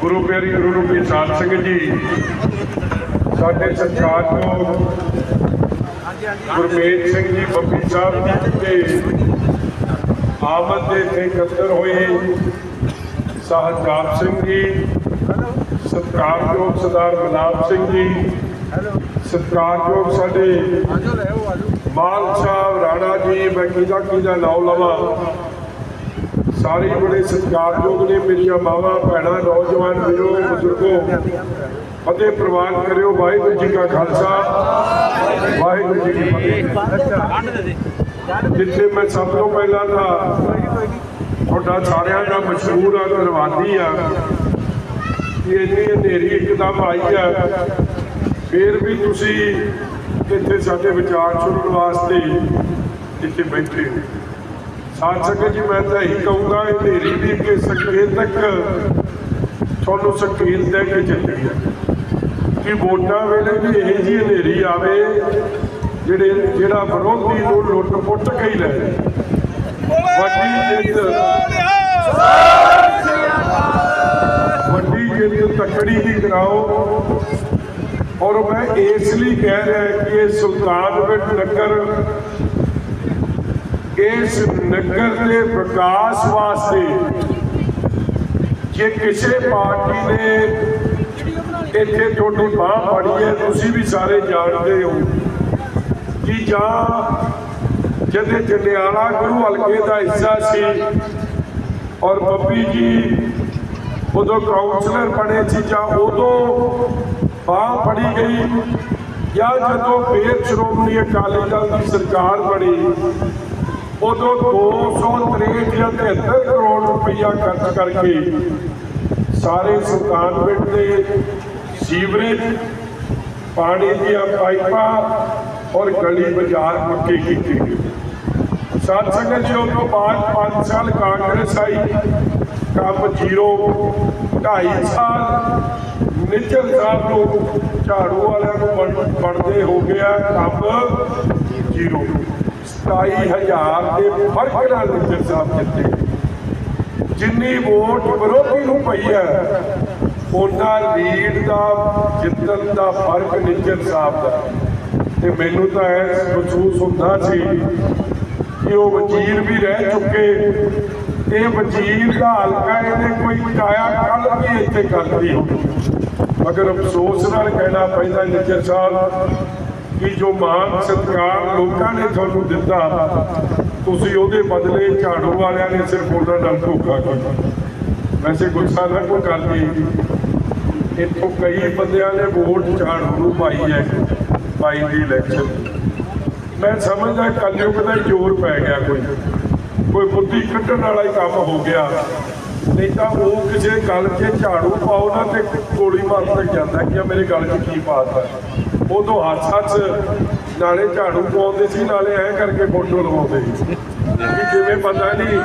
ਗੁਰੂ ਪਿਆਰੀ ਗੁਰੂ ਰੂਪੀ ਸਾਧ ਸਿੰਘ ਜੀ, ਸਾਡੇ ਸਤਿਕਾਰ ਤੋਂ ਗੁਰਮੇਜ ਸਿੰਘ ਜੀ, ਬੱਬੀ ਸਾਹਿਬ ਤੇ ਆਮਦ ਦੇ ਇੱਥੇ ਇਕੱਤਰ ਹੋਏ ਸਾਹਿਬਜ਼ਾਦ ਸਿੰਘ ਜੀ ਸਤਿਕਾਰਯੋਗ ਸਰਦਾਰ ਗੁਲਾਬ ਸਿੰਘ ਜੀ ਸਤਿਕਾਰਯੋਗ ਸਾਡੇ ਮਾਲ ਸਾਹਿਬ ਰਾਣਾ ਜੀ, ਮੈਂ ਕਿਹਦਾ ਕਿਹਦਾ ਨਾਮ ਲਵਾਂ? ਸਾਰੇ ਬੜੇ ਸਤਿਕਾਰਯੋਗ ਨੇ, ਮੇਰੀਆਂ ਮਾਵਾਂ, ਭੈਣਾਂ, ਨੌਜਵਾਨ ਵੀਰੋ, ਬਜ਼ੁਰਗੋ। ਫਤਿਹ ਪ੍ਰਵਾਨ ਕਰਿਓ, ਵਾਹਿਗੁਰੂ ਜੀ ਕਾ ਖਾਲਸਾ, ਵਾਹਿਗੁਰੂ ਜੀ ਕੀ ਫਤਿਹ। ਜਿੱਥੇ ਮੈਂ ਸਭ ਤੋਂ ਪਹਿਲਾਂ ਤਾਂ ਤੁਹਾਡਾ ਸਾਰਿਆਂ ਦਾ ਮਸ਼ਹੂਰ ਆ ਧੰਨਵਾਦੀ ਆ। ਕਿ ਇੰਨੀ ਹਨੇਰੀ ਇੱਕਦਮ ਆਈ ਆ। ਫਿਰ ਵੀ ਤੁਸੀਂ ਇੱਥੇ ਸਾਡੇ ਵਿਚਾਰ ਸੁਣਨ ਵਾਸਤੇ ਇੱਥੇ ਬੈਠੇ ਹੋ। ਸਾਧ ਸੰਗਤ ਜੀ, ਮੈਂ ਤਾਂ ਇਹੀ ਕਹੂੰਗਾ, ਇਹ ਹਨੇਰੀ ਦੀ ਕਿ ਸੰਕੇਤਕ ਤੁਹਾਨੂੰ ਸੰਕੇਤ ਦੇ ਕੇ ਚੱਲੀ ਹੈ ਕਿ ਵੋਟਾਂ ਵੇਲੇ ਵੀ ਇਹ ਜੀ ਹਨੇਰੀ ਆਵੇ, ਜਿਹੜੇ, ਜਿਹੜਾ ਵਿਰੋਧੀ ਨੂੰ ਲੁੱਟ ਪੁੱਟ ਕੇ ਹੀ ਲੈ ਵੱਡੀ ਜਿੱਤ ਵੱਡੀ ਜਿੱਤ ਤਕੜੀ ਦੀ ਕਰਾਓ। ਔਰ ਮੈਂ ਇਸ ਲਈ ਕਹਿ ਰਿਹਾ ਕਿ ਇਹ ਸੁਲਤਾਨਪੁਰ ਨਗਰ ਇਸ ਨਗਰ ਦੇ ਵਿਕਾਸ ਵਾਸਤੇ ਜੇ ਕਿਸੇ ਪਾਰਟੀ ਨੇ ਇੱਥੇ ਤੁਹਾਡੀ ਬਾਹ ਫੜੀ ਹੈ, ਤੁਸੀਂ ਵੀ ਸਾਰੇ ਜਾਣਦੇ ਹੋ ਕਿ ਜਾਂ ਜਦੇ ਜੰਡਿਆਲਾ ਗੁਰੂ ਹਲਕੇ ਦਾ ਹਿੱਸਾ ਸੀ ਔਰ ਬੱਬੀ ਜੀ ਉਦੋਂ ਕਾਉਂਸਲਰ ਬਣੇ ਸੀ ਜਾਂ ਉਦੋਂ ਬਾਹ ਫੜੀ ਗਈ ਜਾਂ ਜਦੋਂ ਫੇਰ ਸ਼੍ਰੋਮਣੀ ਅਕਾਲੀ ਦਲ ਦੀ ਸਰਕਾਰ ਬਣੀ ਉਦੋਂ 263 ਜਾਂ 73 ਕਰੋੜ ਰੁਪਈਆ ਖਰਚ ਕਰਕੇ ਸਾਰੇ ਸੁਲਤਾਨਪੁਰ ਦੇ ਸੀਵਰੇਜ, ਪਾਣੀ ਦੀਆਂ ਪਾਈਪਾਂ ਔਰ ਗਲੀ ਬਾਜ਼ਾਰ ਪੱਕੇ ਕੀਤੇ ਗਏ। ਸਾਧ ਸੰਗਤ ਜੀ ਉਸ ਤੋਂ ਬਾਅਦ 5 ਸਾਲ ਕਾਂਗਰਸ ਆਈ, ਕੰਮ ਜ਼ੀਰੋ 2.5 ਸਾਲ ਨਿਚਲ ਸਾਹਿਬ ਨੂੰ ਝਾੜੂ ਵਾਲਿਆਂ ਨੂੰ ਬਣ- ਬਣਦੇ ਹੋ ਗਿਆ, ਕੰਮ ਜ਼ੀਰੋ। 27000 ਦੇ ਫ਼ਰਕ ਨਾਲ ਨਿਚਲ ਸਾਹਿਬ ਜਿੱਤੇ ਜਿੰਨੀ ਵੋਟ ਵਿਰੋਧੀ ਨੂੰ ਪਈ ਹੈ, ਉਹਨਾਂ ਲੀਡ ਦਾ, ਜਿੱਤਣ ਦਾ ਫ਼ਰਕ ਨਿਚਲ ਸਾਹਿਬ ਦਾ। ਤੇ ਮੈਨੂੰ ਤਾਂ ਇਹ ਮਹਿਸੂਸ ਹੁੰਦਾ ਸੀ ਕਿ ਉਹ ਵਜ਼ੀਰ ਵੀ ਰਹਿ ਚੁੱਕੇ। ਇਹ ਵਜ਼ੀਰ ਦਾ ਹਲਕਾ, ਇਹਨੇ ਕੋਈ ਕਾਇਆ ਕੱਲ ਵੀ ਇੱਥੇ ਕਰਦੀ ਹੋਵੇ ਮਗਰ ਅਫਸੋਸ ਨਾਲ ਕਹਿਣਾ ਪੈਂਦਾ, ਨਿੱਜਰ ਸਾਹਿਬ ਕਿ ਜੋ ਮਾਨ ਸਤਿਕਾਰ ਲੋਕਾਂ ਨੇ ਤੁਹਾਨੂੰ ਦਿੱਤਾ, ਤੁਸੀਂ ਉਹਦੇ ਬਦਲੇ ਝਾੜੂ ਵਾਲਿਆਂ ਨੇ ਸਿਰਫ ਉਹਨਾਂ ਨਾਲ ਧੋਖਾ ਕੀਤਾ। ਵੈਸੇ ਗੁੱਸਾ ਨਾ ਕੋਈ ਕਰਦੀ ਇੱਥੋਂ ਕਈ ਬੰਦਿਆਂ ਨੇ ਵੋਟ ਝਾੜੂ ਨੂੰ ਪਾਈ ਹੈ, ਪਾਈ ਦੀ ਇਲੈਕਸ਼ਨ ਮੈਂ ਸਮਝਦਾ ਕਲਯੁਗ ਦਾ ਹੀ ਜ਼ੋਰ ਪੈ ਗਿਆ ਕੋਈ। ਕੋਈ ਬੁੱਧੀ ਕੱਢਣ ਵਾਲਾ ਹੀ ਕੰਮ ਹੋ ਗਿਆ। ਨਹੀਂ ਤਾਂ ਉਹ ਕਿਸੇ ਗੱਲ 'ਚ ਝਾੜੂ ਪਾਓ ਨਾ ਤੇ ਗੋਲੀ ਮਾਰ ਤੱਕ ਜਾਂਦਾ ਕਿ ਮੇਰੇ ਗੱਲ 'ਚ ਕੀ ਪਾਤਾ ਉਦੋਂ ਹੱਥ ਹੱਥ ਨਾਲੇ ਝਾੜੂ ਪਾਉਂਦੇ ਸੀ, ਨਾਲੇ ਐ ਕਰਕੇ ਫੋਟੋ ਲਵਾਉਂਦੇ ਸੀ। ਕਿ ਜਿਵੇਂ ਪਤਾ ਨਹੀਂ,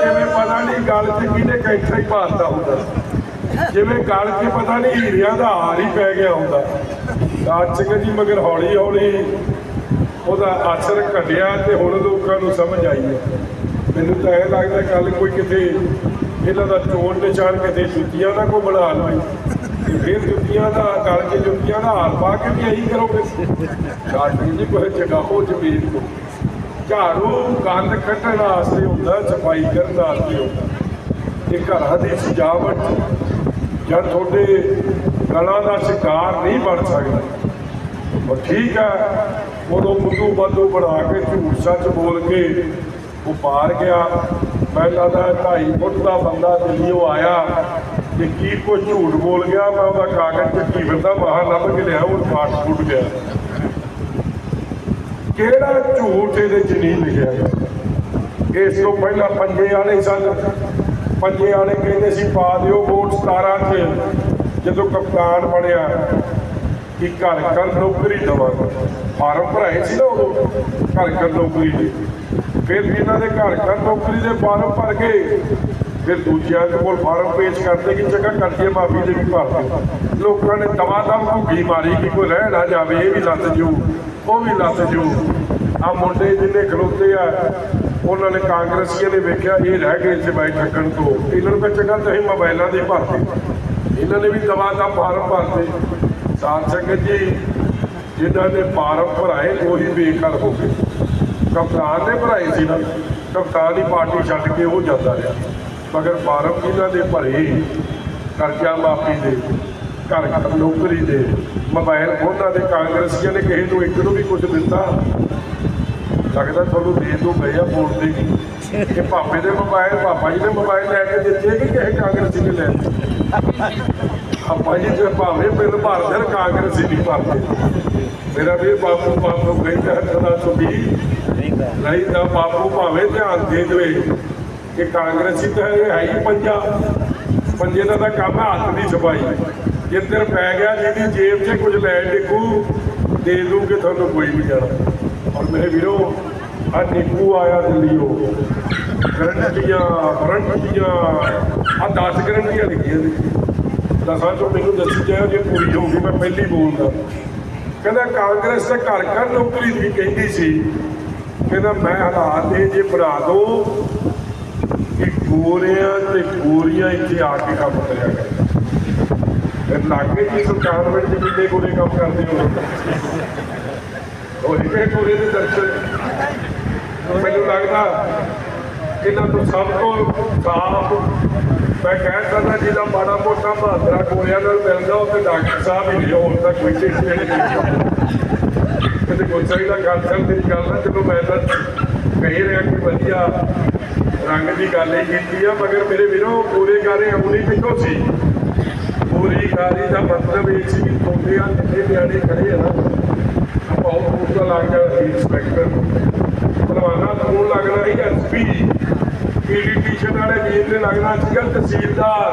ਜਿਵੇਂ ਪਤਾ ਨਹੀਂ ਗੱਲ 'ਚ ਕਿਹਨੇ ਕੈਂਠਾ ਹੀ ਪਾਤਾ ਹੁੰਦਾ ਜਿਵੇਂ ਗੱਲ 'ਚ ਪਤਾ ਨਹੀਂ ਹੀਰਿਆਂ ਦਾ ਹਾਰ ਹੀ ਪੈ ਗਿਆ ਹੁੰਦਾ। ਰਾਜ ਸਿੰਘ ਜੀ ਮਗਰ ਹੌਲੀ ਹੌਲੀ ਉਹਦਾ ਅਸਰ ਘਟਿਆ ਤੇ ਹੁਣ ਲੋਕਾਂ ਨੂੰ ਸਮਝ ਆਈ ਹੈ। ਮੈਨੂੰ ਤਾਂ ਇਹ ਲੱਗਦਾ ਕੱਲ ਕੋਈ ਕਿਤੇ ਇਹਨਾਂ ਦਾ ਚੋਣ ਨਿਸ਼ਾਨ ਕਿਤੇ ਜੁੱਤੀਆਂ ਦਾ ਕੋ ਬਣਾ ਲਵੇ ਫਿਰ ਜੁੱਤੀਆਂ ਦਾ ਗਲ ਕੇ ਜੁੱਤੀਆਂ ਦਾ, ਹਾਲ ਪਾ ਕੇ ਵੀ ਇਹੀ ਕਰੋਗੇ। ਸ਼ਾਸਤਰੀ ਜੀ ਕੋਈ ਜਗਾਹੋ ਜ਼ਮੀਨ ਕੋ ਝਾੜੂ ਗੰਦ ਕੱਢਣ ਵਾਸਤੇ ਹੁੰਦਾ, ਸਫ਼ਾਈ ਕਰਨ ਵਾਸਤੇ ਹੁੰਦਾ। ਇਹ ਘਰਾਂ ਦੀ ਸਜਾਵਟ, ਜਦ ਤੁਹਾਡੇ ਗਲਾਂ ਦਾ ਸ਼ਿਕਾਰ ਨਹੀਂ ਬਣ ਸਕਦਾ। ਉਹ ਠੀਕ ਹੈ ਉਦੋਂ ਮੁੱਦੂ ਬਾਦੂ ਬਣਾ ਕੇ ਝੂਠ ਸੱਚ ਬੋਲ ਕੇ ਉਹ ਪਾਰ ਗਿਆ। ਪਹਿਲਾਂ ਦਾ 2.5 ਫੁੱਟ ਦਾ ਬੰਦਾ ਦਿੱਲੀੋਂ ਆਇਆ। ਤੇ ਕੀ ਕੋਈ ਝੂਠ ਬੋਲ ਗਿਆ, ਮੈਂ ਉਹਦਾ ਕਾਗਜ਼ ਚੱਕੀ ਫਿਰਦਾ, ਬਾਹਰ ਲੱਭ ਕੇ ਲਿਆ, ਉਹ ਪਾਟ ਫੁੱਟ ਗਿਆ। ਕਿਹੜਾ ਝੂਠ ਇਹਦੇ ਚ ਨਹੀਂ ਲਿਖਿਆ ਗਿਆ? ਇਸ ਤੋਂ ਪਹਿਲਾਂ ਪੰਜੇ ਵਾਲੇ ਸਨ। ਪੰਜੇ ਵਾਲੇ ਕਹਿੰਦੇ ਸੀ, ਪਾ ਦਿਓ ਵੋਟ 17 ਚ। ਜਦੋਂ ਕਪਤਾਨ ਬਣਿਆ, ਕਿ ਘਰ ਘਰ ਨੌਕਰੀ ਦਵਾਂਗਾ। ਫਾਰਮ ਭਰਾਏ ਸੀ ਨਾ ਉਦੋਂ, ਘਰ ਘਰ ਨੌਕਰੀ ਦੇ। ਫਿਰ ਇਹਨਾਂ ਦੇ ਘਰ ਘਰ ਨੌਕਰੀ ਦੇ ਫਾਰਮ ਭਰ ਕੇ ਫਿਰ ਦੂਜਿਆਂ ਦੇ ਕੋਲ ਫਾਰਮ ਪੇਸ਼ ਕਰਦੇ ਕਿ ਜਗ੍ਹਾ ਕਰਜ਼ੇ ਮਾਫੀ ਦੇ ਵੀ ਭਰ ਲੋਕਾਂ ਨੇ ਦਵਾ ਦਮ ਭੁੱਗੀ ਮਾਰੀ ਕਿ ਕੋਈ ਰਹਿ ਨਾ ਜਾਵੇ, ਇਹ ਵੀ ਲੱਤ ਜੂ, ਉਹ ਵੀ ਲੱਤ ਜੂ। ਆ ਮੁੰਡੇ ਜਿੰਨੇ ਖਲੋਤੇ ਆ, ਉਹਨਾਂ ਨੇ ਕਾਂਗਰਸੀਆਂ ਨੇ ਵੇਖਿਆ, ਇਹ ਰਹਿ ਗਏ ਇੱਥੇ ਬਾਈ ਠੱਕਣ ਤੋਂ। ਇਹਨਾਂ ਨੂੰ ਚੰਗਾ, ਤੁਸੀਂ ਮੋਬਾਈਲਾਂ ਦੇ ਭਰਦੇ ਇਹਨਾਂ ਨੇ ਵੀ ਦਵਾ ਦਾ ਫਾਰਮ ਭਰਦੇ ਸਾਧ ਸੰਗਤ ਜੀ, ਜਿਨ੍ਹਾਂ ਨੇ ਫਾਰਮ ਭਰਾਏ, ਉਹੀ ਬੇਕਾਰ ਹੋ ਗਏ। ਕਪਤਾਨ ਨੇ ਭਰਾਏ ਸੀ ਨਾ, ਕਪਤਾਨ ਦੀ ਪਾਰਟੀ ਛੱਡ ਕੇ ਉਹ ਜਾਂਦਾ ਰਿਹਾ। ਮਗਰ ਫਾਰਮ ਜਿਨ੍ਹਾਂ ਦੇ ਭਰੇ ਕਰਜ਼ਾ ਮਾਫੀ ਦੇ, ਘਰ ਘਰ ਨੌਕਰੀ ਦੇ। ਮੋਬਾਈਲ ਫੋਨਾਂ ਦੇ ਕਾਂਗਰਸੀਆਂ ਨੇ ਕਿਸੇ ਨੂੰ ਇੱਕ ਨੂੰ ਵੀ ਕੁਝ ਦਿੱਤਾ। ਲੱਗਦਾ ਤੁਹਾਨੂੰ ਦੇ ਦੋ ਗਏ ਆ ਵੋਟ ਦੇ ਕਿ ਪਾਪੇ ਦੇ ਮੋਬਾਈਲ ਪਾਪਾ ਜੀ ਨੇ ਮੋਬਾਈਲ ਲੈ ਕੇ ਦਿੱਤੇ ਕਿ ਕਿਸੇ ਕਾਂਗਰਸੀ ਨੇ ਲੈ ਦਿੱਤੇ ਆਪਾਂ ਜੀ ਜੇ ਭਾਵੇਂ ਬਿੱਲ ਭਰਦੇ ਨੇ ਕਾਂਗਰਸੀ ਨਹੀਂ ਭਰਦੇ। ਮੇਰਾ ਵੀ ਬਾਪੂ ਬਾਪੂ ਕਹਿੰਦਾ ਸਦਾ ਸੁਣੀ ਨਹੀਂ ਤਾਂ ਬਾਪੂ ਭਾਵੇਂ ਧਿਆਨ ਦੇ ਦੇਵੇ। ਕਿ ਕਾਂਗਰਸੀ ਤਾਂ ਹੈ ਹੀ ਪੰਜਾ। ਪੰਜੇ ਦਾ ਤਾਂ ਕੰਮ ਹੈ, ਹੱਥ ਦੀ ਸਫ਼ਾਈ ਜਿੱਧਰ ਪੈ ਗਿਆ, ਜਿਹਦੀ ਜੇਬ 'ਚ ਕੁਝ ਲੈ ਡਿੱਗੂ, ਦੇ ਦੂਗੇ ਤੁਹਾਨੂੰ ਕੋਈ ਨਹੀਂ ਜਾਣਾ। ਔਰ ਮੇਰੇ ਵੀਰੋ ਆ ਨਿੱਕੂ ਆਇਆ ਦਿੱਲੀੋਂ ਗਰੰਟੀਆਂ ਗਰੰਟੀਆਂ ਆ 10 ਗਰੰਟੀਆਂ ਲਿਖੀਆਂ ਨੇ। ਦਸਾਂ ਚੋਂ ਮੈਨੂੰ ਦੱਸੀ ਜਾਇਓ ਜੇ ਪੂਰੀ ਹੋਊਗੀ, ਮੈਂ ਪਹਿਲੀ ਬੋਲਦਾ। ਕਹਿੰਦਾ, ਕਾਂਗਰਸ ਤਾਂ ਘਰ ਘਰ ਨੌਕਰੀ ਦੀ ਕਹਿੰਦੀ ਸੀ। ਕਹਿੰਦਾ, ਮੈਂ ਹਾਲਾਤ ਇਹ ਜੇ ਬਣਾ ਦੋ ਗੋਰਿਆਂ ਤੇ ਗੋਰੀਆਂ ਇੱਥੇ ਆ ਕੇ ਕੰਮ ਕਰਿਆ ਕਰਦੇ ਫਿਰ ਲੱਗੇ ਜੀ ਸਰਕਾਰ ਵਿੱਚ ਕਿੰਨੇ ਗੋਰੇ ਕੰਮ ਕਰਦੇ ਹੋ? ਉਹ ਇੱਕ ਗੋਰੇ ਦੇ ਦਰਸ਼ਨ। ਮੈਨੂੰ ਲੱਗਦਾ ਇਹਨਾਂ ਤੋਂ ਸਭ ਤੋਂ ਸਾਫ਼ ਮੈਂ ਕਹਿ ਸਕਦਾ ਜਿਹਦਾ ਮਾੜਾ ਮੋਟਾ ਬਹਾਦਰਾ ਗੋਰਿਆਂ ਨਾਲ ਮਿਲਦਾ, ਉਹ ਤੇ ਡਾਕਟਰ ਸਾਹਿਬ ਹੀ ਨੇ, ਹੋਰ ਤਾਂ ਕੋਈ ਚੀਜ਼ ਨਹੀਂ ਕਿਤੇ ਗੁੱਸਾ ਹੀ ਨਾ ਕਰ ਸਕਦੇ ਗੱਲ ਨਾ ਚਲੋ ਮੈਂ ਤਾਂ ਕਹਿ ਰਿਹਾ ਕਿ ਵਧੀਆ ਰੰਗ ਦੀ ਗੱਲ ਹੀ ਕੀਤੀ ਆ, ਮਗਰ ਮੇਰੇ ਵੀਰੋ, ਪੂਰੇ ਗਾਰੇ ਅਮਲੀ ਪਿੱਛੋਂ ਸੀ। ਪੂਰੀ ਗਾਰੀ ਦਾ ਮਤਲਬ ਇਹ ਸੀ ਕਿ ਤੁਹਾਡੇ ਆ ਜਿੰਨੇ ਨਿਆਣੇ ਖੜੇ ਆ ਨਾ। ਆਪਾਂ ਉਹ ਪੂਰਾ ਲੱਗ ਇੰਸਪੈਕਟਰ ਭਲਵਾਨਾ ਨੂੰ ਲੱਗਣਾ ਸੀ ਐਸਪੀ ਪੀਡੀ ਟੀਸ਼ਨ ਵਾਲੇ ਵੀਰ ਨੇ ਲੱਗਣਾ ਸੀਗਾ ਤਹਿਸੀਲਦਾਰ।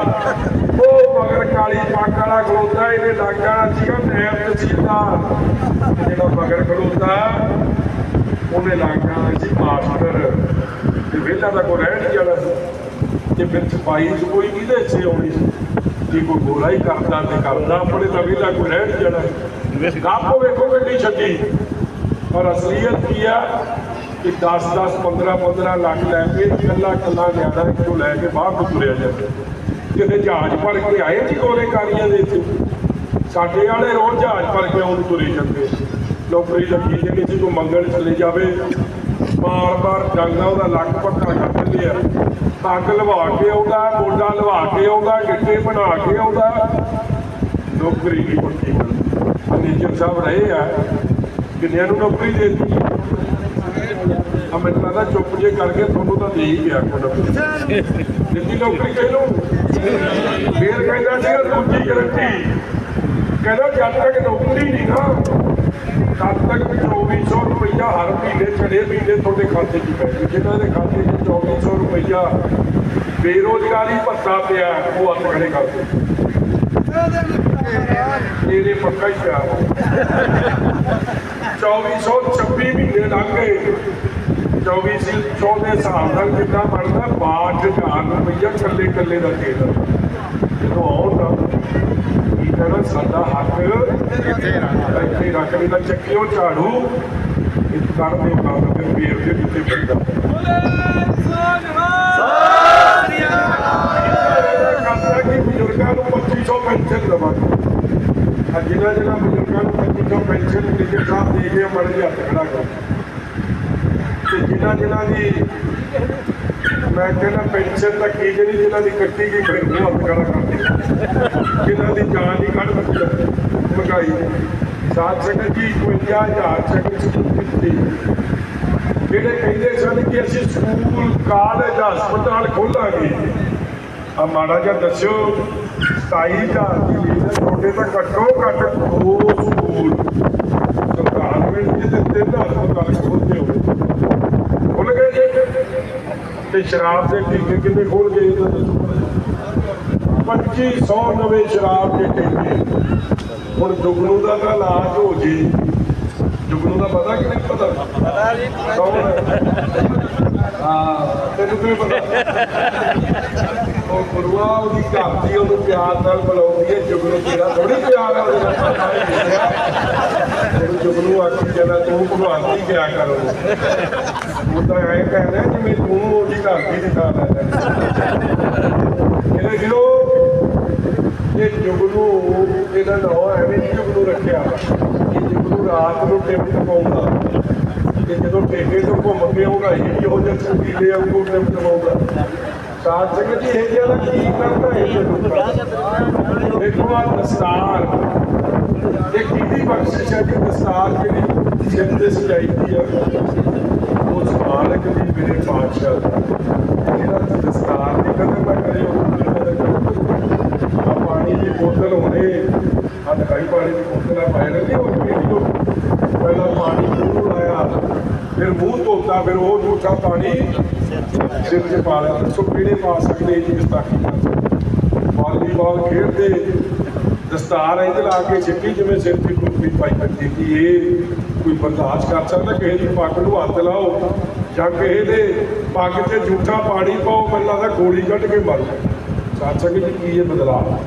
ਉਹ ਮਗਰ ਕਾਲੀ ਪੱਗ ਵਾਲਾ ਖਲੋਤਾ ਇਹਨੇ ਲੱਗ ਜਾਣਾ ਸੀਗਾ ਨਾਇਬ ਤਹਿਸੀਲਦਾਰ। ਜਿਹੜਾ ਮਗਰ ਖਲੋਤਾ ਉਹਨੇ ਲੱਗ ਜਾਣਾ ਸੀ ਮਾਸਟਰ। ਤੇ ਵਿਹਲਾ ਦਾ ਕੋਈ ਰਹਿਣ ਨਹੀਂ ਜਾਣਾ। ਸੀ ਤੇ ਫਿਰ ਸਫ਼ਾਈ ਕੋਈ ਕਿਹਦੇ ਹਿੱਸੇ ਆਉਣੀ? ਜੇ ਕੋਈ ਗੋਰਾ ਹੀ ਕਰਦਾ ਤੇ ਕਰਦਾ ਆਪਣੇ ਤਾਂ ਵਿਹਲਾ ਕੋਈ ਰਹਿ ਨਹੀਂ ਜਾਣਾ। ਗੱਪ ਵੇਖੋ ਗੱਡੀ ਛੱਡੀ। ਔਰ ਅਸਲੀਅਤ ਕੀ ਆ? ਕਿ 10 10 15 15 ਲੱਖ ਲੈ ਕੇ ਕੱਲਾ ਕੱਲਾ ਨਿਆਣਾ ਇੱਥੋਂ ਲੈ ਕੇ ਬਾਹਰ ਨੂੰ ਤੁਰਿਆ ਜਾਂਦਾ। ਕਿਤੇ ਜਹਾਜ਼ ਭਰ ਕੇ ਆਏ ਜੀ ਗੋਰੇ ਦੇ ਇੱਥੇ? ਸਾਡੇ ਵਾਲੇ ਰੋਜ਼ ਜਹਾਜ਼ ਭਰ ਕੇ ਆਉਣ ਤੁਰੇ ਜਾਂਦੇ ਨੌਕਰੀ ਲੱਗੀ ਜਿਹੜੀ ਸੀ ਕੋਈ ਮੰਗਣ ਚਲੇ ਜਾਵੇ। ਬਾਰ ਬਾਰ ਜਾਂਦਾ ਉਹਦਾ ਲੱਕ ਪੱਕਾ ਕਰ ਦਿੰਦੇ ਪੱਗ ਲਵਾ ਕੇ ਆਉਂਦਾ ਮੋਢਾ ਲਵਾ ਕੇ ਆਉਂਦਾ, ਗਿੱਟੇ ਬਣਾ ਕੇ ਆਉਂਦਾ। ਨੌਕਰੀ ਨਹੀਂ ਪੱਕੀ ਮੈਨੇਜਰ ਸਾਹਿਬ ਰਹੇ ਆ। ਕਿੰਨਿਆਂ ਨੂੰ ਨੌਕਰੀ ਦੇ ਦਿੱਤੀ? ਆ ਮੈਨੂੰ ਲੱਗਦਾ ਚੁੱਪ ਜੇ ਕਰਕੇ ਤੁਹਾਨੂੰ ਤਾਂ ਦੇ ਹੀ ਗਿਆ ਕੋਈ ਦਿੱਤੀ ਨੌਕਰੀ ਕਹਿ ਫੇਰ ਕਹਿੰਦਾ ਸੀ ਦੂਜੀ ਗਰੰਟੀ ਕਹਿੰਦਾ, ਜਦ ਤੱਕ ਨੌਕਰੀ ਨਹੀਂ ਨਾ ਤਦ ਤੱਕ 2400 ਰੁਪਈਆ ਹਰ ਮਹੀਨੇ ਚੜੇ ਮਹੀਨੇ ਤੁਹਾਡੇ ਖਾਤੇ 'ਚ ਪੈ ਜਿਨ੍ਹਾਂ ਦੇ ਖਾਤੇ 'ਚ 2400 ਰੁਪਈਆ ਬੇਰੋਜ਼ਗਾਰੀ ਭੱਤਾ ਪਿਆ, ਉਹ ਹੱਥ ਖੜੇ ਕਰ ਦਿਓ। ਇਹਦੇ ਪੱਕਾ ਹੀ ਪਿਆ 2426 ਮਹੀਨੇ ਲੰਘ ਗਏ। 24 ਸੀ 14 ਦੇ ਹਿਸਾਬ ਕਿੰਨਾ ਬਣਦਾ? 62000 ਰੁਪਈਆ ਕੱਲੇ ਕੱਲੇ ਦਾ ਤੇਲ। ਜਦੋਂ ਆਉਣ ਦਾ ਕੀ ਕਹਿਣਾ ਸਾਡਾ ਹੱਕ ਇੱਥੇ ਰੱਖ ਦੇ ਤਾਂ ਚੱਕਿਓ ਝਾੜੂ। ਇਹ ਕਰਦੇ ਕੰਮ ਤੇ ਪੀਰ ਦੇ ਕਿਤੇ ਬੰਦਾ ਬਜ਼ੁਰਗਾਂ ਨੂੰ 2500 ਪੈਨਸ਼ਨ ਦੇਵਾਂਗੇ ਆ ਜਿਹੜਾ ਜਿਹੜਾ ਬਜ਼ੁਰਗਾਂ ਨੂੰ 2500 ਪੈਨਸ਼ਨ ਲੀਡਰ ਸਾਹਿਬ ਦੇ ਕੇ ਮੜ ਹੱਥ ਖੜਾ ਕਰ। ਤੇ ਜਿਨ੍ਹਾਂ ਜਿਨ੍ਹਾਂ ਦੀ ਮੈਂ ਕਹਿੰਦਾ ਪੈਨਸ਼ਨ ਤਾਂ ਕੀ ਜਿਹੜੀ ਜਿਨ੍ਹਾਂ ਦੀ ਕੱਟੀ ਗਈ ਫਿਰ ਉਹ ਹੱਥ ਖੜਾ ਕਰਦੇ ਜਿਨ੍ਹਾਂ ਦੀ ਜਾਨ ਹੀ ਕੱਢ ਦਿੱਤੀ ਸਾਧ ਸੰਗਤ ਜੀ 51000 ਚੱਕਰ ਦਿੱਤੀ। ਜਿਹੜੇ ਕਹਿੰਦੇ ਸਨ ਕਿ ਅਸੀਂ ਸਕੂਲ, ਕਾਲਜ, ਹਸਪਤਾਲ ਖੋਲਾਂਗੇ। ਆ ਮਾੜਾ ਜਿਹਾ ਦੱਸਿਓ 27000 ਦੀ ਲੀਡਰ ਤੁਹਾਡੇ ਤਾਂ ਘੱਟੋ ਘੱਟ ਦੋ ਸਕੂਲ। ਸਰਕਾਰ ਵਿੱਚ ਜਿਹਦੇ ਤਿੰਨ ਹਸਪਤਾਲ ਖੋਲਦੇ ਹੋਵੇ ਖੁੱਲ ਗਏ ਤੇ ਸ਼ਰਾਬ ਦੇ ਠੇਕੇ ਕਿੰਨੇ ਖੋਲ ਗਏ? ਇਹ ਦੱਸੋ 2500 ਨਵੇਂ ਸ਼ਰਾਬ ਦੇ ਹੁਣ ਜੁਗਨੂ ਦਾ ਤਾਂ ਇਲਾਜ ਹੋ ਜੇ। ਜੁਗਨੂ ਦਾ ਪਤਾ ਕਿ ਨਹੀਂ ਪਤਾ? ਪਤਾ ਜੀ ਕੌਣ? ਹੈ? ਹਾਂ ਤੈਨੂੰ ਕਿਵੇਂ ਪਤਾ? ਉਹ ਗੁਰੂਆ ਉਹਦੀ ਘਰ ਦੀ ਉਹਨੂੰ ਪਿਆਰ ਨਾਲ ਬੁਲਾਉਂਦੀ ਹੈ। ਜੁਗਨੂ ਤੇਰਾ ਥੋੜੀ ਪਿਆਰ ਹੈ ਉਹਦੇ। ਨਾਲ ਉਹ ਜਗਨੂ ਆਖੀ ਕਹਿੰਦਾ ਤੂੰ ਭਗਵਾਨ ਦੀ ਕਿਆ ਕਰੋ? ਉਹ ਤਾਂ ਐਂ ਕਹਿੰਦਾ ਜਿਵੇਂ ਤੂੰ ਉਹਦੀ ਘਰ ਦੀ ਦਿਖਾ ਲੈਂਦਾ। ਇਹਨੇ ਕਿਲੋ ਇਹ ਜਗਨੂ ਇਹਦਾ ਨਾਮ ਐਵੇਂ ਨਹੀਂ ਰੱਖਿਆ ਇਹ ਜਗਨੂ ਰਾਤ ਨੂੰ ਟਿਪ ਟਪਾਉਂਦਾ ਤੇ ਜਦੋਂ ਟੇਕੇ ਤੋਂ ਘੁੰਮ ਕੇ ਉਹ ਰਾਈ ਉਹ ਜਿਹਾ ਚੁਕੀਲੇ ਵਾਂਗੂ ਟਿਪ ਟਪਾਉਂਦਾ ਸਾਧ ਸੰਗਤ ਜੀ, ਇਹ ਜਿਹੜਾ ਕੀ ਕਰਦਾ ਹੈ ਜਗਨੂ ਦੇਖੋ ਆ ਦਸਤਾਰ। ਇਹ ਕਿਹਦੀ ਬਖਸ਼ਿਸ਼ ਹੈ ਕਿ ਦਸਤਾਰ ਜਿਹੜੀ ਸਿਰ ਤੇ ਸਜਾਈ ਦੀ ਆ ਉਹ ਸਮਾਨਕ ਦੀ ਮੇਰੇ ਪਾਤਸ਼ਾਹ ਜਿਹੜਾ ਦਸਤਾਰ ਦੀ ਕਦਰ ਨਾ ਕਰੇ, ਉਹ ਕਦਰ ਕਰੇ। ਪਾਣੀ ਦੀ ਬੋਤਲ ਹੋਣੇ ਆ ਦਵਾਈ ਪਾਣੀ ਦੀ ਬੋਤਲ ਆ ਪਾਏ ਰਹਿੰਦੇ ਉਹ ਵੀਡੀਓ ਪਹਿਲਾਂ ਪਾਣੀ ਮੂੰਹ ਲਾਇਆ, ਫਿਰ ਮੂੰਹ ਧੋਤਾ, ਫਿਰ ਉਹ ਝੂਠਾ ਪਾਣੀ ਸਿਰ ਤੇ ਪਾ ਲਿਆ। ਦੱਸੋ ਕਿਹੜੇ ਪਾ ਸਕਦੇ ਜੀ ਗੁਸਤਾਖੀ ਵਾਲੀਬਾਲ ਖੇਡਦੇ, ਦਸਤਾਰ ਇੰਜ ਲਾ ਕੇ ਸਿੱਟੀ ਜਿਵੇਂ ਸਿਰ ਤੇ ਕੋਈ ਪਾਈ ਬੱਤੀ ਦੀ, ਇਹ ਕੋਈ ਬਰਦਾਸ਼ਤ ਕਰ ਸਕਦਾ, ਕਿਸੇ ਦੀ ਪੱਗ ਨੂੰ ਹੱਥ ਲਾਓ, ਜਾਂ ਕਿਸੇ ਦੇ ਪੱਗ ਤੇ ਝੂਠਾ ਪਾਣੀ ਪਾਓ ਮੈਨੂੰ ਲੱਗਦਾ ਗੋਲੀ ਕੱਢ ਕੇ ਮਰ ਜਾਓ ਸਾਥ ਸੰਗਤ ਜੀ, ਕੀ ਇਹ ਬਦਲਾਅ?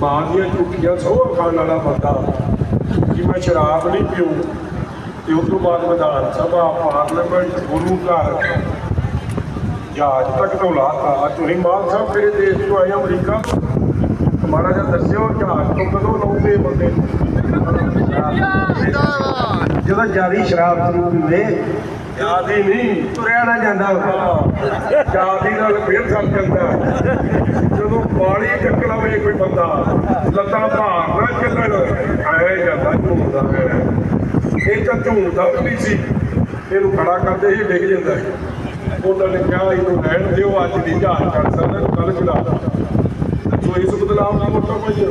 ਮਾਂ ਦੀਆਂ ਝੂਠੀਆਂ ਸੋਹਾਂ ਖਾਣ ਵਾਲਾ ਬੰਦਾ ਕਿ ਮੈਂ ਸ਼ਰਾਬ ਨਹੀਂ ਪੀਊ ਤੇ ਉਸ ਤੋਂ ਬਾਅਦ ਵਿਧਾਨ ਸਭਾ ਪਾਰਲੀਮੈਂਟ ਗੁਰੂ ਘਰ ਜਹਾਜ਼ ਤੱਕ ਤੋਂ ਲਾਤਾ। ਤੁਸੀਂ ਮਾਨ ਸਾਹਿਬ ਮੇਰੇ ਦੇਸ਼ ਤੋਂ ਆਏ ਅਮਰੀਕਾ? ਮਾੜਾ ਜਿਹਾ ਦੱਸਿਓ ਜਹਾਜ਼ ਤੋਂ ਕਦੋਂ ਲਾਉਂਦੇ ਬੰਦੇ? ਜਦੋਂ ਜਿਆਦੀ ਸ਼ਰਾਬ ਸ਼ੁਰੂ ਪੀਵੇ ਜਿਆਦੀ ਨਹੀਂ ਤੁਰਿਆ ਨਾ ਜਾਂਦਾ। ਜਿਆਦੀ ਨਾਲ ਫੇਰ ਸਰ ਜਾਂਦਾ। ਜਦੋਂ ਪਾਣੀ ਚੱਕ ਲਵੇ ਕੋਈ ਬੰਦਾ ਲੱਤਾਂ ਭਾਰ ਨਾ ਚੱਲਣ, ਆਇਆ ਜਾਂਦਾ ਝੂਮਦਾ ਹੈ ਇਹ ਤਾਂ ਝੂਮਦਾ ਵੀ ਸੀ। ਇਹਨੂੰ ਖੜਾ ਕਰਦੇ ਹੀ ਡਿੱਗ ਜਾਂਦਾ ਉਹਨਾਂ ਨੇ ਕਿਹਾ ਇਹਨੂੰ ਰਹਿਣ ਦਿਓ, ਅੱਜ ਦੀ ਜਹਾਜ਼ ਕਰ ਸਕਦਾ ਕੱਲ ਚਲਾ ਸੋ ਇਸ ਬਦਲਾਵ ਦਾ ਮੋਟਾ ਭਾਈ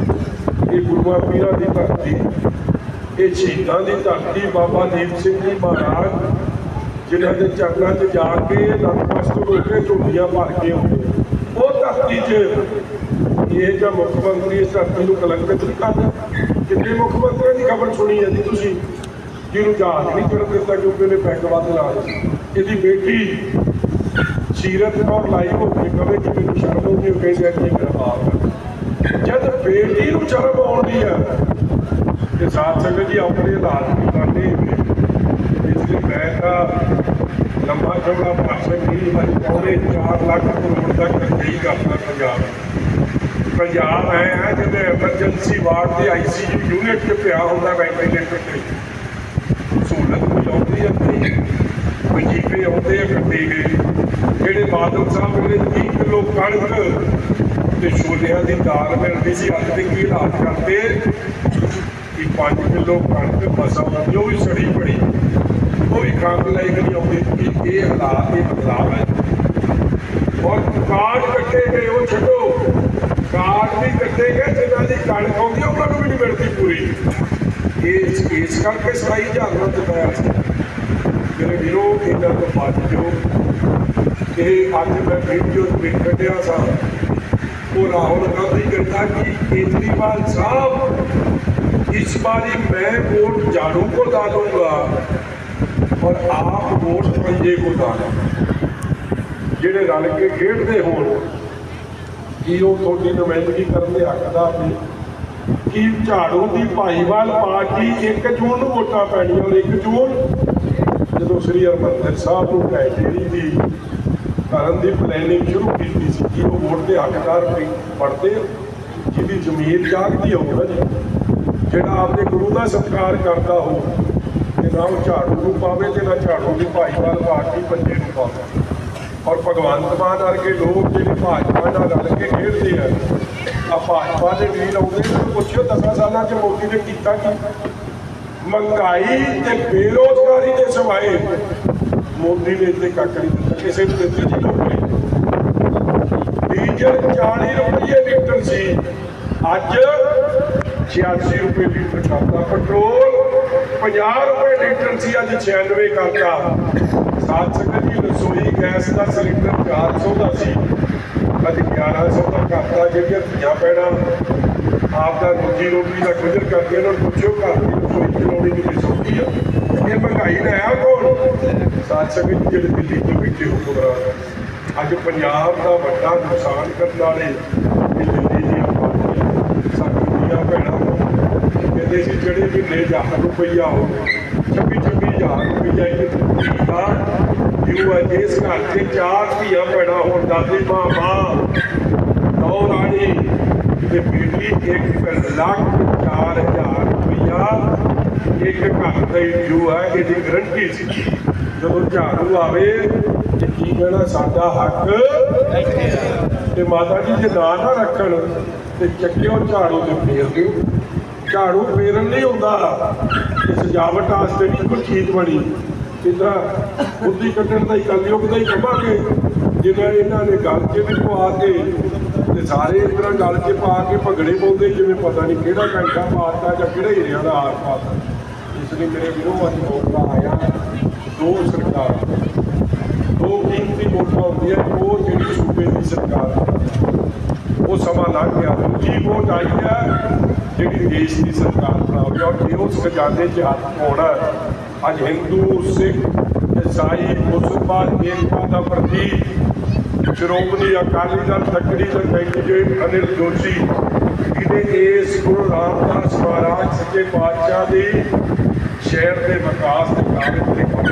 ਇਹ ਗੁਰੂਆਂ ਪੀਰਾਂ ਦੀ ਧਰਤੀ, ਇਹ ਸ਼ਹੀਦਾਂ ਦੀ ਧਰਤੀ, ਬਾਬਾ ਦੀਪ ਸਿੰਘ ਜੀ ਮਹਾਰਾਜ ਜਿਨ੍ਹਾਂ ਦੇ ਚਰਨਾਂ 'ਚ ਜਾ ਕੇ ਨਤਮਸਤਕ ਹੋ ਕੇ ਝੋਲੀਆਂ ਭਰ ਕੇ ਉਹ ਧਰਤੀ 'ਚ ਇਹ ਜਾਂ ਮੁੱਖ ਮੰਤਰੀ ਇਸ ਧਰਤੀ ਨੂੰ ਕਲੰਕਿਤ ਨਹੀਂ ਕਰਦਾ ਕਿੰਨੇ ਮੁੱਖ ਮੰਤਰੀਆਂ ਦੀ ਖਬਰ ਸੁਣੀ ਹੈ ਜੀ ਤੁਸੀਂ? ਜਿਹਨੂੰ ਜਹਾਜ਼ ਨਹੀਂ ਚੜ੍ਹਨ ਦਿੱਤਾ ਕਿਉਂਕਿ ਉਹਨੇ ਪੈਗ ਵੱਧ ਲਾ ਲਈ ਇਹਦੀ ਬੇਟੀ ਸੀਰਤ ਕੌਰ ਲਾਈਵ ਹੋ ਕੇ ਕਵੇ ਕਿ ਮੈਨੂੰ ਸ਼ਰਮ ਆਉਂਦੀ ਉਹ ਕਹਿੰਦੇ ਆ ਕਿ ਕਰਵਾ ਜਦ ਬੇਟੀ ਨੂੰ ਸ਼ਰਮ ਆਉਂਦੀ ਹੈ, ਤੇ ਸਾਥ ਸੰਗਤ ਜੀ ਆਪਣੇ ਹਾਲਾਤ ਕਰਨੇ ਇਸ ਲਈ ਮੈਂ ਤਾਂ ਲੰਬਾ ਚੌੜਾ ਭਾਸ਼ਣ ਨਹੀਂ ਮੈਂ ਪੌਣੇ 4 ਲੱਖ ਕਰੋੜ ਦਾ ਖਰਚੀ ਕਰਦਾ ਪੰਜਾਬ ਪੰਜਾਬ ਹੈ ਹੈ ਜਿਹਦੇ ਐਮਰਜੈਂਸੀ ਵਾਰਡ ਦੇ ਆਈਸੀਯੂ ਯੂਨਿਟ 'ਚ ਪਿਆ ਹੁੰਦਾ ਵੈਂਟੀਲੇਟਰ ਤੇ ਸਹੂਲਤ ਕੋਈ ਆਉਂਦੀ ਹੈ ਨਹੀਂ ਵਜੀਫੇ ਆਉਂਦੇ ਆ ਕੱਟੇ ਗਏ ਜਿਹੜੇ ਬਾਦਲ ਸਾਹਿਬ ਵੇਲੇ 30 ਕਿਲੋ ਕਣਕ ਤੇ ਛੋਲਿਆਂ ਦੀ ਦਾਲ ਮਿਲਦੀ ਸੀ ਅੱਜ ਦੇ ਕੀ ਹਾਲਾਤ ਕਰਦੇ ਕਿ 5 ਕਿਲੋ ਕਣਕ ਮਸਾ ਆਉਂਦੀ ਉਹ ਵੀ ਸੜੀ ਪੜੀ ਉਹ ਵੀ ਖਾਣ ਲਈ ਨਹੀਂ ਆਉਂਦੀ ਕਿ ਇਹ ਹਾਲਾਤ ਇਹ ਬਦਲਾਅ ਹੈ ਔਰ ਕਾਰਡ ਕੱਟੇ ਗਏ ਉਹ ਛੱਡੋ ਕਾਰਡ ਵੀ ਕੱਟੇ ਗਏ ਜਿਨ੍ਹਾਂ ਦੀ ਕਣਕ ਆਉਂਦੀ ਆ, ਉਹਨਾਂ ਨੂੰ ਵੀ ਨਹੀਂ ਮਿਲਦੀ ਪੂਰੀ ਇਸ ਇਸ ਕਰਕੇ ਸਰਾਈ ਜਾਗਰਣ ਤੇ ਪਿਆ ਸੀ ਮੇਰੇ ਵੀਰੋ ਇਹਨਾਂ ਤੋਂ ਬਾਅਦ ਜੋ ਇਹ ਅੱਜ ਮੈਂ ਵੀਡੀਓ ਵਿੱਚ ਕੱਢਿਆ ਸਾਂ ਉਹ ਰਾਹੁਲ ਗਾਂਧੀ ਕਹਿੰਦਾ ਕਿ ਕੇਜਰੀਵਾਲ ਸਾਹਿਬ इस बारी मैं वोट झाड़ू को डालूंगा ਔਰ ਆਪ ਵੋਟ ਪੰਜੇ ਕੋ ਦਾਣਾ ਜਿਹੜੇ ਰਲ ਕੇ ਖੇਡਦੇ ਹੋਣ, ਕੀ ਉਹ ਤੁਹਾਡੀ ਨੁਮਾਇੰਦਗੀ ਕਰਨ ਦੇ ਹੱਕਦਾਰ ਨੇ ਕੀ ਝਾੜੂ ਦੀ ਭਾਈਵਾਲ ਪਾਰਟੀ ਇੱਕ ਜੂਨ ਨੂੰ ਵੋਟਾਂ ਪੈਣੀਆਂ ਔਰ ਇੱਕ ਜੂਨ ਜਦੋਂ ਸ੍ਰੀ ਹਰਮੰਦਰ ਸਾਹਿਬ ਨੂੰ ਕੈਟੇਰੀ ਦੀ ਕਰਨ ਦੀ ਪਲੈਨਿੰਗ ਸ਼ੁਰੂ ਕੀਤੀ ਸੀ, ਕਿ ਉਹ ਵੋਟ ਦੇ ਹੱਕਦਾਰ ਪੜਦੇ ਜਿਹਦੀ ਜ਼ਮੀਨ ਜਾਗਦੀ ਹੋਊਗਾ ਜਿਹੜਾ ਆਪਦੇ ਗੁਰੂ ਦਾ ਸਤਿਕਾਰ ਕਰਦਾ ਹੋ ਨਾ ਉਹ ਝਾੜੂ ਨੂੰ ਪਾਵੇ ਤੇ ਨਾ ਝਾੜੂ ਦੀ ਭਾਈਵਾਲ ਪਾਰਟੀ ਪੰਜੇ ਨੂੰ ਪਾਵੇ। ਔਰ ਭਗਵੰਤ ਮਾਨ ਵਰਗੇ ਲੋਕ ਜਿਹੜੇ ਭਾਜਪਾ ਨਾਲ ਰਲ ਕੇ ਖੇਡਦੇ ਆ ਆ ਭਾਜਪਾ ਦੇ ਵੀਰ ਆਉਂਦੇ ਨੇ, ਪੁੱਛਿਓ ਦਸਾਂ ਸਾਲਾਂ ਚ ਮੋਦੀ ਨੇ ਕੀਤਾ ਕੀ? ਮਹਿੰਗਾਈ ਤੇ ਬੇਰੋਜ਼ਗਾਰੀ ਦੇ ਸਿਵਾਏ ਮੋਦੀ ਨੇ ਇੱਥੇ ਕੱਖ ਨਹੀਂ ਦਿੱਤਾ, ਕਿਸੇ ਨੂੰ ਦਿੱਤੀ ਜੀ ਨੌਕਰੀ ਡੀਜ਼ਲ 40 ਰੁਪਏ ਲੀਟਰ ਸੀ। ਅੱਜ 86 ਰੁਪਏ ਲੀਟਰ ਕਰਤਾ ਪੈਟਰੋਲ। 50 ਰੁਪਏ ਲੀਟਰ ਸੀ ਅੱਜ 96 ਕਰਤਾ। ਸਾਤ ਸੰਗਤ ਜੀ, ਰਸੋਈ, ਗੈਸ ਦਾ ਸਿਲੰਡਰ 400 ਦਾ ਸੀ। ਅੱਜ 1100 ਦਾ ਕਰਤਾ ਜਿਹੜੀਆਂ ਧੀਆਂ ਪੈਣਾ। ਆਪ ਦਾ ਰੋਜੀ ਰੋਟੀ ਦਾ ਗੁਜ਼ਰ ਕਰਦੇ ਨੇ ਉਹਨਾਂ ਨੂੰ ਪੁੱਛੋ ਘਰ ਦੀ ਰਸੋਈ ਚਲਾਉਣੀ ਕਿੰਨੀ ਸੌਖੀ ਆ। ਇਹ ਮਹਿੰਗਾਈ ਦਾ ਆ ਕੌਣ? ਸਾਤ ਸੰਗਤ ਜੀ, ਜਿਹੜੇ ਦਿੱਲੀ ਤੋਂ ਬੈਠੇ ਹੁਕਮਰਾਨ ਅੱਜ ਪੰਜਾਬ ਦਾ ਵੱਡਾ ਨੁਕਸਾਨ ਕਰਨ ਵਾਲੇ ਇਹ ਸੀ ਜਿਹੜੇ ਮਹੀਨੇ 1000 ਰੁਪਈਆ ਹੋਵੇ 26 26000 ਰੁਪਈਆ ਇੱਕ ਦਾ ਯੂ ਹੈ ਜਿਸ ਘਰ 'ਚ ਚਾਰ ਧੀਆਂ ਪੈਦਾ ਹੋਣ ਦਾਦੀ ਮਾਂ ਮਾਂ ਨੌ ਰਾਣੀ ਤੇ ਬੇਟੀ ਇੱਕ ਲੱਖ ਚਾਰ ਹਜ਼ਾਰ ਰੁਪਈਆ, ਇੱਕ ਘਰ ਦਾ ਯੂ ਹੈ ਇਹਦੀ ਗਰੰਟੀ ਸੀ। ਜਦੋਂ ਝਾੜੂ ਆਵੇ, ਤੇ ਕੀ ਕਹਿਣਾ ਸਾਡਾ ਹੱਕ? ਤੇ ਮਾਤਾ ਜੀ, ਜੇ ਨਾ ਨਾ ਰੱਖਣ, ਤੇ ਚੱਕਿਓ ਝਾੜੂ ਦੇ ਫੇਰ ਦਿਓ। ਝਾੜੂ ਫੇਰਨ ਨਹੀਂ ਹੁੰਦਾ। ਇਹ ਸਜਾਵਟ ਵਾਸਤੇ ਨਹੀਂ ਕੋਈ ਚੀਜ਼ ਬਣੀ। ਜਿੱਦਾਂ ਬੁੱਧੀ ਕੱਢਣ ਦਾ ਹੀ ਕਲਯੁਗ ਦਾ ਹੀ ਕਮਾਂਗੇ ਜਿਵੇਂ ਇਹਨਾਂ ਨੇ ਗੱਲ 'ਚ ਵੀ ਪਵਾ ਕੇ ਤੇ ਸਾਰੇ ਇਸ ਤਰ੍ਹਾਂ ਗੱਲ 'ਚ ਪਾ ਕੇ ਭਗੜੇ ਪਾਉਂਦੇ, ਜਿਵੇਂ ਪਤਾ ਨਹੀਂ ਕਿਹੜਾ ਘੰਟਾ ਪਾਤਾ ਜਾਂ ਕਿਹੜਾ ਹੀਰਿਆਂ ਦਾ ਹਾਰ ਪਾਤਾ ਇਸ ਲਈ ਮੇਰੇ ਵੀਰੋ ਅੱਜ ਮੌਕਾ ਆਇਆ ਦੋ ਸਰਕਾਰ ਦੋ ਕੀਮਤੀ ਵੋਟਾਂ ਹੁੰਦੀਆਂ ਉਹ ਜਿਹੜੀ ਸੂਬੇ ਦੀ ਸਰਕਾਰ ਉਹ ਸਮਾਂ ਲੰਘ ਗਿਆ। ਦੂਜੀ ਵੋਟ ਆਈ ਹੈ ਜਿਹੜੀ ਦੇਸ਼ ਦੀ ਸਰਕਾਰ ਬਣਾਉਗੀ ਔਰ ਉਸ ਖਜ਼ਾਨੇ 'ਚ ਹੱਥ ਪਾਉਣਾ ਅੱਜ ਹਿੰਦੂ, ਸਿੱਖ ਇਸਾਈ ਮੁਸਲਮਾਨ ਏਕਤਾ ਦਾ ਪ੍ਰਤੀਕ, ਸ਼੍ਰੋਮਣੀ ਅਕਾਲੀ ਦਲ, ਤਕੜੀ ਦਾ ਕੈਂਡੀਡੇਟ ਅਨਿਲ ਜੋਸ਼ੀ, ਜਿਹਨੇ ਇਸ ਗੁਰੂ ਰਾਮਦਾਸ ਮਹਾਰਾਜ ਸੱਚੇ ਪਾਤਸ਼ਾਹ ਦੀ ਸ਼ਹਿਰ ਦੇ ਵਿਕਾਸ ਦੇ ਕਾਰਜ ਤੇ ਕੰਮ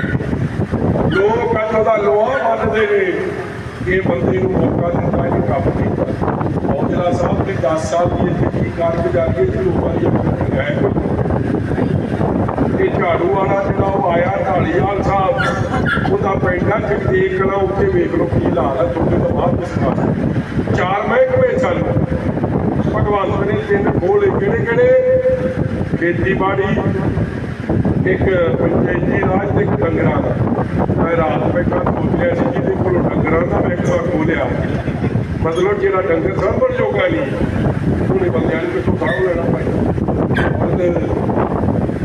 ਲੋਕ ਅੱਜ ਉਹਦਾ ਲੋਹਾ ਮੰਨਦੇ ਨੇ। ਇਹ ਬੰਦੇ ਨੂੰ ਮੌਕਾ ਦਿੱਤਾ ਇਹ ਕੰਮ ਕੀਤਾ ਔਜਲਾ ਸਾਹਿਬ ਦੇ 10 ਸਾਲ ਦੀ ਇੱਥੇ ਕੀ ਕਾਰਗੁਜ਼ਾਰੀ ਹੈ ਲੋਕਾਂ ਦੀ ਆਪਣੀ ਹੈ। ਇਹ ਝਾੜੂ ਵਾਲਾ ਜਿਹੜਾ ਉਹ ਆਇਆ ਢਾਲੀਵਾਲ ਸਾਹਿਬ, ਉਹਦਾ ਪੈਂਡਾ ਜਗਦੀਪ ਕਲਾ ਉੱਤੇ ਵੇਖ ਲਓ ਕੀ ਹਾਲ ਹੈ ਤੁਹਾਡੇ ਤੋਂ ਬਾਅਦ ਦਿਸਣਾ ਚਾਰ ਮਹਿਕਮੇ ਸਨ ਭਗਵੰਤ ਨੇ ਤਿੰਨ ਖੋਲੇ ਕਿਹੜੇ ਕਿਹੜੇ? ਖੇਤੀਬਾੜੀ, ਇੱਕ ਪੰਚਾਇਤੀ ਰਾਜ ਤੇ ਇੱਕ ਮੈਂ ਰਾਤ ਬੈਠਾ ਸੋਚਿਆ ਸੀ ਜਿਹਦੇ ਕੋਲ ਡੰਗਰਾਂ ਦਾ ਮਹਿਕਮਾ ਖੋਲਿਆ ਮਤਲਬ ਜਿਹੜਾ ਡੰਗਰ ਸਾਂਭਣ ਜੋਗਾ ਨਹੀਂ ਉਹਨੇ ਬੰਦਿਆਂ ਨੂੰ ਕਿੱਥੋਂ ਸਾਂਭ ਲੈਣਾ ਭਾਈ?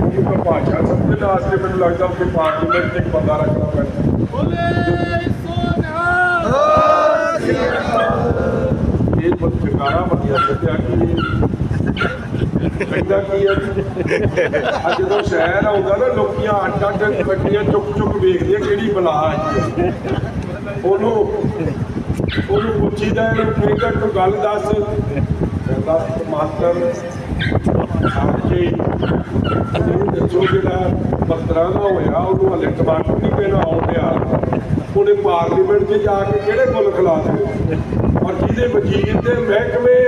ਉਹਨੂੰ ਤਾਂ ਭਾਸ਼ਾ ਸਮਝਣ ਵਾਸਤੇ ਮੈਨੂੰ ਲੱਗਦਾ ਕਿ ਪਾਰਲੀਮੈਂਟ ਇੱਕ ਬੰਦਾ ਰੱਖਣਾ ਪੈਣਾ। ਇਹ ਬਹੁਤ ਚੰਗਾਰਾ ਵਧੀਆ ਸੱਚਿਆ ਕਿ ਕਹਿੰਦਾ ਕੀ ਆ ਅੱਜ ਜਦੋਂ ਸ਼ਹਿਰ ਆਉਂਦਾ ਨਾ, ਲੋਕੀਆਂ ਅੱਡ ਅੱਡ ਗੱਡੀਆਂ ਚੁੱਕ ਚੁੱਕ ਵੇਖਦੇ ਕਿਹੜੀ ਬਲਾ ਆਈ ਉਹਨੂੰ ਉਹਨੂੰ ਪੁੱਛੀਦਾ ਇਹਨੂੰ ਕਹਿੰਦਾ ਕੋਈ ਗੱਲ ਦੱਸ। ਕਹਿੰਦਾ, ਮਾਸਟਰ ਸਾਂਝੇ ਇਹ ਦੱਸੋ ਜਿਹੜਾ ਪੱਤਰਾਂ ਦਾ ਹੋਇਆ, ਉਹਨੂੰ ਹਲੇ ਟਮਾਟਰ ਨਹੀਂ ਪੈਣਾ ਆਉਂਦਿਆ ਉਹਨੇ ਪਾਰਲੀਮੈਂਟ 'ਚ ਜਾ ਕੇ ਕਿਹੜੇ ਗੁੱਲ ਖਿਲਾ ਦੇ ਔਰ ਜਿਹਦੇ ਵਜ਼ੀਰ ਦੇ ਮਹਿਕਮੇ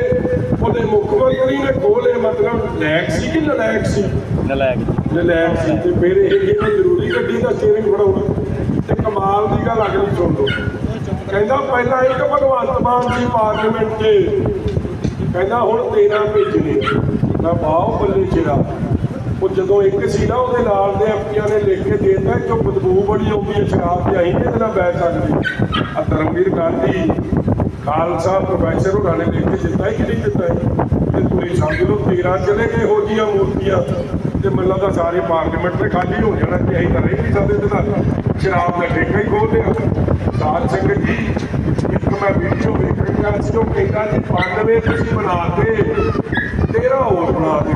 ਉਹਦੇ ਮੁੱਖ ਮੰਤਰੀ ਨੇ ਖੋਲੇ ਮਤਲਬ ਲੈਕ ਸੀ ਕਿ ਨਲਾਇਕ ਸੀ? ਨਲਾਇਕ ਨਲਾਇਕ ਸੀ ਤੇ ਫਿਰ ਇਹ ਜਿਹੜਾ ਜ਼ਰੂਰੀ ਗੱਡੀ ਦਾ ਸਟੀਅਰਿੰਗ ਫੜਾਉਣਾ ਤੇ ਕਮਾਲ ਦੀ ਗੱਲ ਅਗਲੀ ਸੁਣ ਲਓ। ਕਹਿੰਦਾ ਪਹਿਲਾਂ ਇੱਕ ਭਗਵੰਤ ਮਾਨ ਸੀ ਪਾਰਲੀਮੈਂਟ 'ਚ ਕਹਿੰਦਾ ਹੁਣ 13 ਭੇਜਣੇ ਮੈਂ ਬਾਹ ਬੱਲੇ ਜਿਹੜਾ ਉਹ ਜਦੋਂ ਇੱਕ ਸੀ ਨਾ ਉਹਦੇ ਨਾਲ ਦੇ ਐਮਪੀਆਂ ਨੇ ਲਿਖ ਕੇ ਦੇ ਦਿੱਤਾ ਕਿ ਬਦਬੂ ਬੜੀ ਆਉਂਦੀ ਹੈ ਸ਼ਰਾਬ ਤੇ ਅਸੀਂ ਇਹਦੇ ਨਾਲ ਬੈਠ ਸਕਦੇ ਆ ਧਰਮਵੀਰ ਗਾਂਧੀ ਖਾਲਸਾ ਪ੍ਰੋਫੈਸਰ ਉਹਨਾਂ ਨੇ ਲਿਖ ਕੇ ਦਿੱਤਾ ਹੈ ਨਹੀਂ ਦਿੱਤਾ ਤੇ ਤੁਸੀਂ ਸਮਝ ਲਓ 13 ਚਲੇ ਗਏ ਹੋ ਜੀਆਂ ਮੂਰਤੀਆਂ। ਤੇ ਮੈਨੂੰ ਲੱਗਦਾ ਸਾਰੇ ਪਾਰਲੀਮੈਂਟ ਤੇ ਖਾਲੀ ਹੋ ਜਾਣਾ ਕਿ ਅਸੀਂ ਤਾਂ ਰਹਿ ਨਹੀਂ ਸਕਦੇ ਇਹਦੇ ਨਾਲ ਸ਼ਰਾਬ ਦਾ ਠੇਕਾ ਹੀ ਖੋਲ ਲਿਆ। ਸਾਧ ਸੰਗਤ ਜੀ, ਇੱਕ ਮੈਂ ਵੀਡੀਓ ਵੇਖ ਰਿਹਾ ਸੀ ਉਹ ਕਹਿੰਦਾ ਜੀ 92 ਤੁਸੀਂ ਬਣਾਤੇ 13 ਹੋਰ ਬਣਾ ਦੇ।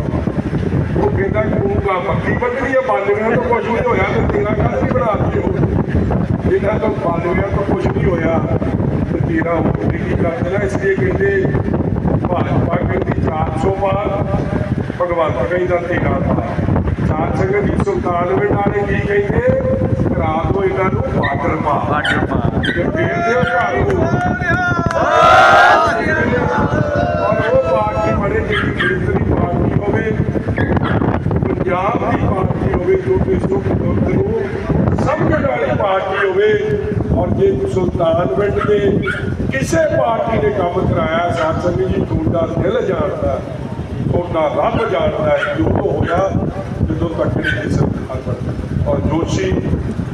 ਉਹ ਕਹਿੰਦਾ, ਤੂੰ ਪੱਕੀ ਪੱਕੀ ਆ 92 ਤੋਂ ਕੁਝ ਨਹੀਂ ਹੋਇਆ ਤੇ 13 ਕੱਲ ਵੀ ਬਣਾ ਦਿਓ ਇਹਨਾਂ ਤੋਂ 92 ਤੋਂ ਕੁਝ ਨਹੀਂ ਹੋਇਆ। ਤੇ 13 ਹੋਰ ਕੀ ਕਰ ਦੇਣਾ? ਇਸ ਲਈ ਕਹਿੰਦੇ ਭਾਜਪਾ ਕਹਿੰਦੀ 400 ਪਾਰ ਭਗਵੰਤ ਕਹਿੰਦਾ 13 ਪਾਰ ਸਾਧ ਸੰਗਤ ਜੀ ਸੁਲਤਾਨਵੇਂ ਵਾਲੇ ਕੀ ਕਹਿੰਦੇ? ਰਾਤ ਨੂੰ ਇਹਨਾਂ ਨੂੰ ਬਾਰਡਰ ਪਾ ਵਾਟਰ ਪਾ ਤੇ ਫੇਰ ਦੇ ਘਰ ਨੂੰ ਔਰ ਉਹ ਪਾਰਟੀ ਬੜੇ ਜਿਹੜੀ ਕੇਂਦਰੀ ਪਾਰਟੀ ਹੋਵੇ ਪੰਜਾਬ ਦੀ ਪਾਰਟੀ ਹੋਵੇ ਜੋ ਕਿ ਸੁਖ ਦੁੱਧ ਨੂੰ ਸਮਝਣ ਵਾਲੀ ਪਾਰਟੀ ਹੋਵੇ ਔਰ ਜੇ ਸੁਲਤਾਨਵਿੰਡ ਦੇ ਕਿਸੇ ਪਾਰਟੀ ਨੇ ਕੰਮ ਕਰਾਇਆ, ਸਾਧ ਸੰਗਤ ਜੀ ਤੁਹਾਡਾ ਦਿਲ ਜਾਣਦਾ ਤੁਹਾਡਾ ਰੱਬ ਜਾਣਦਾ ਹੈ ਜੋ ਹੋਇਆ ਜਦੋਂ ਤੱਕ ਨਹੀਂ ਸਰਕਾਰ ਬਣਦੀ ਔਰ ਜੋਸ਼ੀ,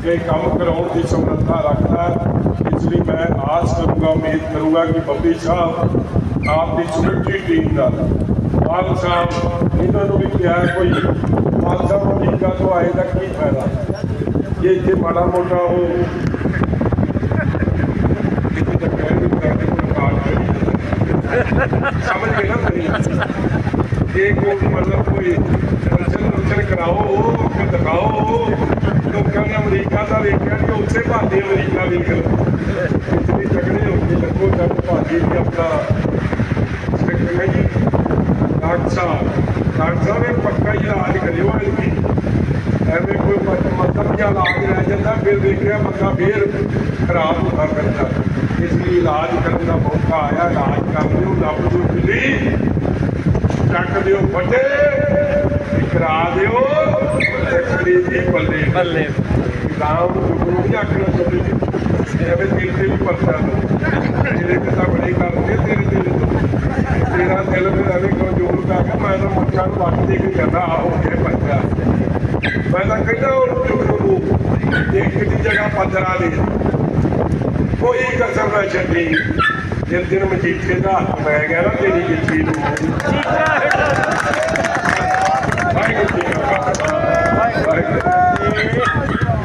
ਇਹ ਕੰਮ ਕਰਾਉਣ ਦੀ ਸਮਰੱਥਾ ਰੱਖਦਾ ਇਸ ਲਈ ਮੈਂ ਆਸ ਕਰੂੰਗਾ, ਉਮੀਦ ਕਰੂੰਗਾ ਕਿ ਬੱਬੀ ਸਾਹਿਬ ਆਪ ਦੀ ਸਮੁੱਚੀ ਟੀਮ ਦਾ ਮਾਨ ਸਾਹਿਬ, ਇਹਨਾਂ ਨੂੰ ਵੀ ਕਿਹਾ ਕੋਈ ਮਾਨ ਸਾਹਿਬ ਅਮਰੀਕਾ ਤੋਂ ਆਏ ਦਾ ਕੀ ਫਾਇਦਾ? ਜੇ ਇੱਥੇ ਮਾੜਾ ਮੋਟਾ ਉਹ ਕਿਤੇ ਤਾਂ ਕਹਿ ਨਹੀਂ ਕਰਦੇ ਕੋਈ ਕਾਲ ਕਰੀ ਸਮਝ ਗਏ ਨਾ ਮੇਰੀ। ਇਹ ਕੋਈ ਮਤਲਬ ਕੋਈ ਦਰਸ਼ਨ ਦਰਸ਼ਨ ਕਰਾਓ ਕਿ ਦਿਖਾਓ, ਲੋਕਾਂ ਨੇ ਅਮਰੀਕਾ ਦਾ ਵੇਖਿਆ ਕਿ ਉੱਥੇ ਭਾਰਤੀ ਅਮਰੀਕਾ ਵੇਖ ਲਓ। ਇਤਨੀ ਤਗੜੇ ਹੋ ਕੇ ਲੱਗੋ ਜਦ ਭਾਰਤੀ ਵੀ ਆਪਣਾ ਸਟੇਟ ਹੈ ਜੀ। ਡਾਕਟਰ ਸਾਹਿਬ ਡਾਕਟਰ ਸਾਹਿਬ ਇਹ ਪੱਕਾ ਹੀ ਇਲਾਜ ਕਰਿਓ ਇਹਦੀ ਐਵੇਂ ਕੋਈ ਮਤਲਬ ਜਾਂ ਇਲਾਜ ਰਹਿ ਜਾਂਦਾ, ਫਿਰ ਵੇਖਿਆ ਬੰਦਾ ਫੇਰ ਖਰਾਬ ਹੁੰਦਾ ਫਿਰਦਾ ਇਸ ਲਈ ਇਲਾਜ ਕਰਨ ਦਾ ਮੌਕਾ ਆਇਆ, ਇਲਾਜ ਕਰਨ ਲੱਭ ਦਿਓ ਬਿੱਲੀ ਚੱਕ ਦਿਓ ਫੱਟੇ ਤੇ ਕਰਾ ਦਿਓ ਖੜੀ ਦੀ ਬੱਲੇ ਬੱਲੇ ਗਾਉਂ ਨੂੰ ਨਹੀਂ ਆਖਣਾ ਚਾਹੁੰਦੇ ਜੀ। ਐਵੇਂ ਦਿਲ ਤੇ ਵੀ ਪਰਚਾ ਦੋ। ਜਿਹੜੇ ਕਿਤਾ ਬੜੀ ਕਰਦੇ ਤੇਰੇ ਦਿਲ ਤੋਂ। ਤੇਰਾ ਦਿਲ ਵੀ ਐਵੇਂ ਕਮਜ਼ੋਰ ਕਰ ਕੇ ਮੈਂ ਤਾਂ ਮੁੱਛਾਂ ਨੂੰ ਵੱਟ ਦੇ ਕੇ ਜਾਂਦਾ ਆ ਹੋ ਗਿਆ ਪਰਚਾ। ਮੈਂ ਤਾਂ ਕਹਿੰਦਾ ਉਹ ਚੁੱਕ ਨੂੰ ਇੱਕ ਦੀ ਜਗ੍ਹਾ ਪੰਦਰਾਂ ਦੇ। ਕੋਈ ਕਸਰ ਨਾ ਛੱਡੀ। ਜਿਸ ਦਿਨ ਮਜੀਠੇ ਦਾ ਹੱਥ ਪੈ ਗਿਆ ਨਾ ਤੇਰੀ ਜਿੱਤੀ ਨੂੰ। ਚੀਕਾ ਹਟਾ